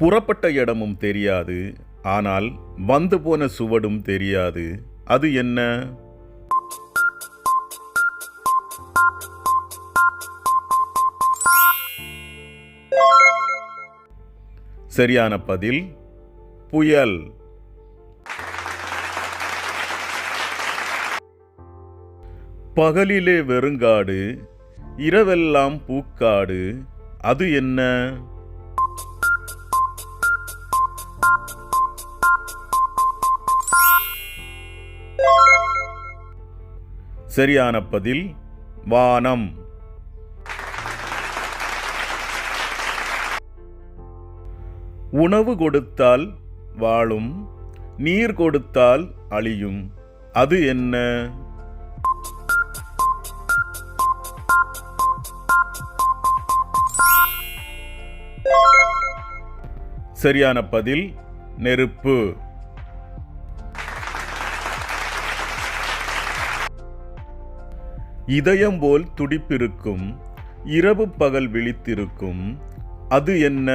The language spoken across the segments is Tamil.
புறப்பட்ட இடமும் தெரியாது ஆனால் வந்து போன சுவடும் தெரியாது. அது என்ன? சரியான பதில் புயல். பகலிலே வெறுங்காடு இரவெல்லாம் பூக்காடு அது என்ன? சரியான பதில் வானம். உணவு கொடுத்தால் வாழும் நீர் கொடுத்தால் அழியும். அது என்ன? சரியான பதில் நெருப்பு. இதயம் போல் துடிப்பிருக்கும் இரவு பகல் விழித்திருக்கும். அது என்ன?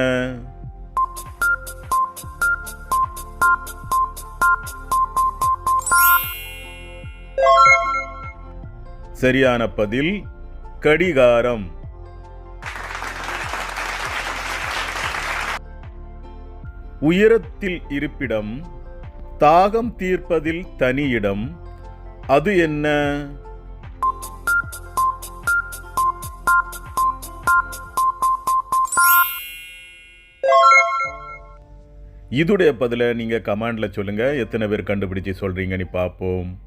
சரியான பதில் கடிகாரம். உயரத்தில் இருப்பிடம் தாகம் தீர்ப்பதில் தனியிடம். அது என்ன? இதுடைய பதில நீங்க கமாண்ட்ல சொல்லுங்க. எத்தனை பேர் கண்டுபிடிச்சு சொல்றீங்கன்னு பார்ப்போம்.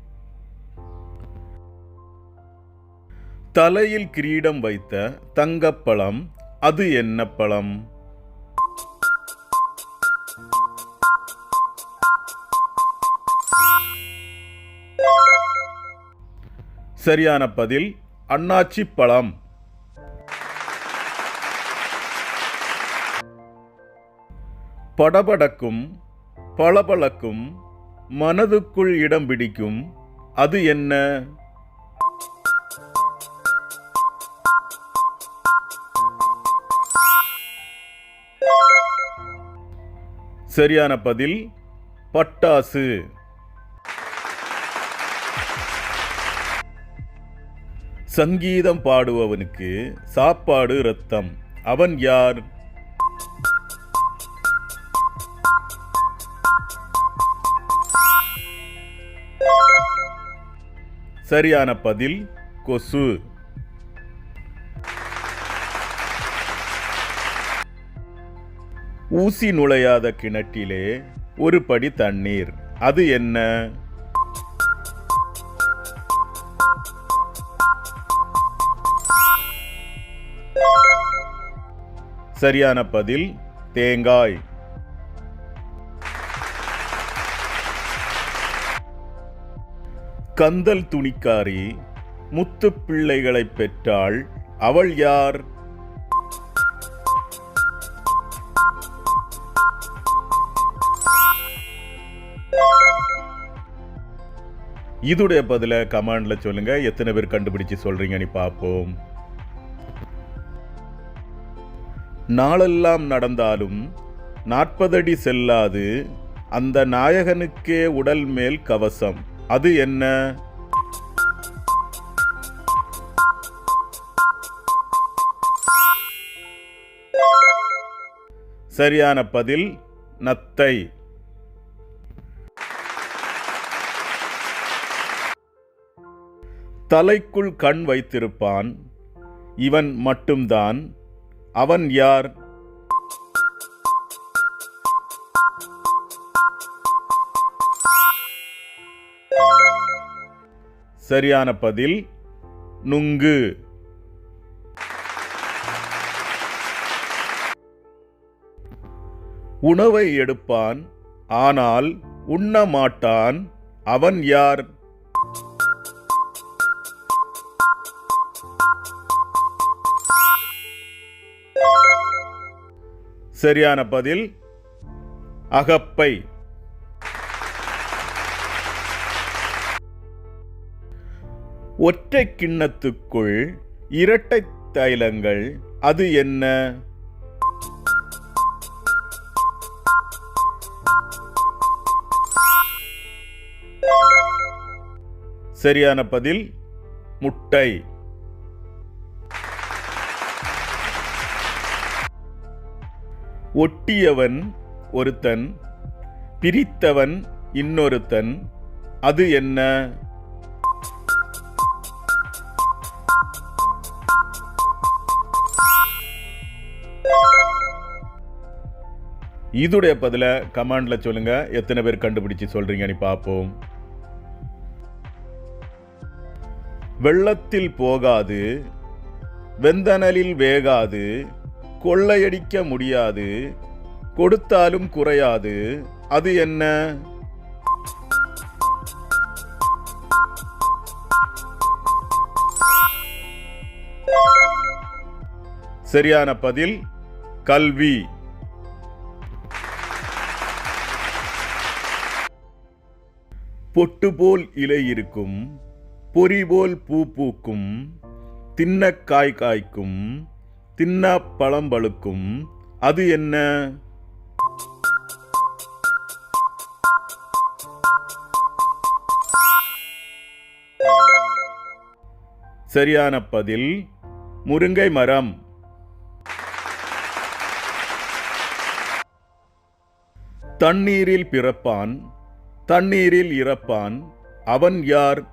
தலையில் கிரீடம் வைத்த தங்கப்பழம் அது என்ன பழம்? சரியான பதில் அண்ணாச்சி பழம். படபடக்கும் பளபளக்கும் மனதுக்குள் இடம் பிடிக்கும். அது என்ன? சரியான பதில் பட்டாசு. சங்கீதம் பாடுபவனுக்கு சாப்பாடு ரத்தம். அவன் யார்? சரியான பதில் கொசு. ஊசி நுழையாத கிணற்றிலே ஒரு படி தண்ணீர். அது என்ன? சரியான பதில் தேங்காய். கந்தல் துணிக்காரி முத்து பிள்ளைகளை பெற்றாள். அவள் யார்? இதுடைய பதில கமாண்ட்ல சொல்லுங்க. எத்தனை பேர் கண்டுபிடிச்சு சொல்றீங்கன்னு பார்ப்போம். நாளெல்லாம் நடந்தாலும் நாற்பதடி செல்லாது. அந்த நாயகனுக்கே உடல் மேல் கவசம். அது என்ன? சரியான பதில் நத்தை. தலைக்குள் கண் வைத்திருப்பான் இவன் மட்டும்தான். அவன் யார்? சரியான பதில் நுங்கு. உணவை எடுப்பான் ஆனால் உண்ண மாட்டான் அவன் யார்? சரியான பதில் அகப்பை. ஒற்றை கிண்ணத்துக்குள் இரட்டை தைலங்கள் அது என்ன? சரியான பதில் முட்டை. ஒட்டியவன் ஒருத்தன் பிரித்தவன் இன்னொருத்தன் அது என்ன? இதுடைய பதில கமாண்ட்ல சொல்லுங்க. எத்தனை பேர் கண்டுபிடிச்சு சொல்றீங்கன்னு பார்ப்போம் வெள்ளத்தில் போகாது வெந்தனலில் வேகாது கொள்ளையடிக்க முடியாது கொடுத்தாலும் குறையாது அது என்ன? சரியான பதில் கல்வி. பொட்டு போல் இலை இருக்கும் பொறி போல் பூ பூக்கும் தின்ன காய் காய்க்கும் தின்ன பழம் பழுக்கும். அது என்ன? சரியான பதில் முருங்கை மரம். தண்ணீரில் பிறப்பான் தண்ணீரில் இறப்பான். அவன் யார்?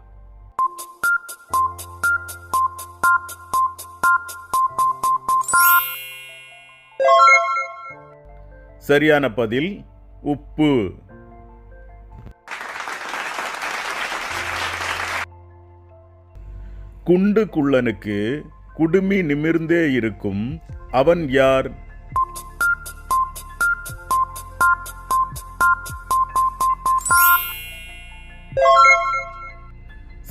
சரியான பதில் உப்பு. குண்டு குள்ளனுக்கு குடுமி நிமிர்ந்தே இருக்கும். அவன் யார்?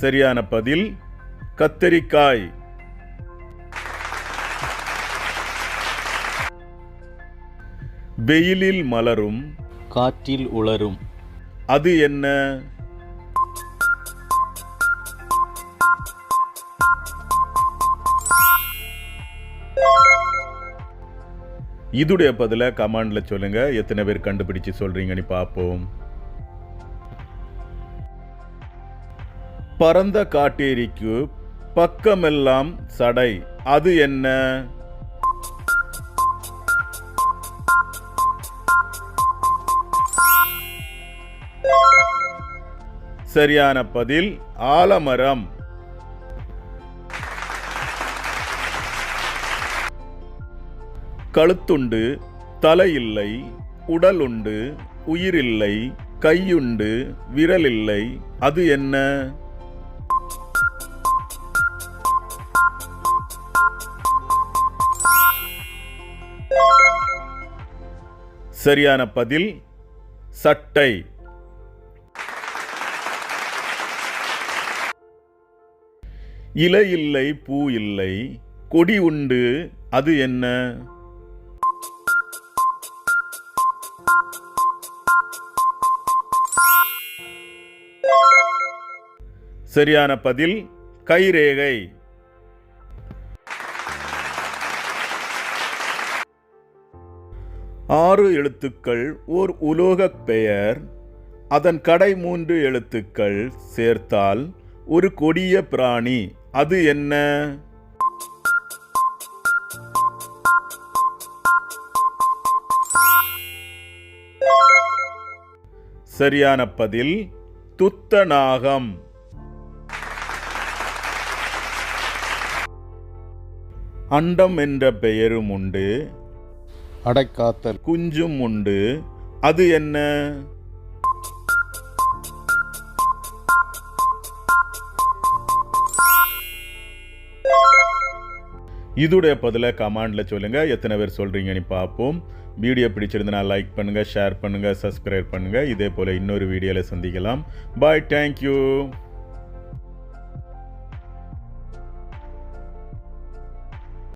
சரியான பதில் கத்தரிக்காய். வெயிலில் மலரும். காற்றில் உளரும் அது என்ன? இதுடைய பதில கமாண்ட்ல சொல்லுங்க. எத்தனை பேர் கண்டுபிடிச்சு சொல்றீங்கன்னு பார்ப்போம். பரந்த காட்டேரிக்கு பக்கமெல்லாம் சடை. அது என்ன? சரியான பதில் ஆலமரம். கழுத்துண்டு தலையில்லை உடலுண்டு உயிரில்லை கையுண்டு விரலில்லை அது என்ன? சரியான பதில் சட்டை. இலை இல்லை பூ இல்லை கொடி உண்டு அது என்ன? சரியான பதில் கைரேகை. ஆறு எழுத்துக்கள் ஓர் உலோகப் பெயர். அதன் கடை மூன்று எழுத்துக்கள் சேர்த்தால் ஒரு கொடிய பிராணி. அது என்ன? சரியான பதில் துத்தநாகம். அண்டம் என்ற பெயரும் உண்டு. அடைக்காத்தல். குஞ்சும் உண்டு. அது என்ன? இதுடைய பதில கமாண்டில் சொல்லுங்க. எத்தனை பேர் சொல்றீங்கன்னு பார்ப்போம். வீடியோ பிடிச்சிருந்தனா லைக் பண்ணுங்கள் ஷேர் பண்ணுங்கள் சப்ஸ்கிரைப் பண்ணுங்கள் இதே போல் இன்னொரு வீடியோவில் சந்திக்கலாம். Bye thank you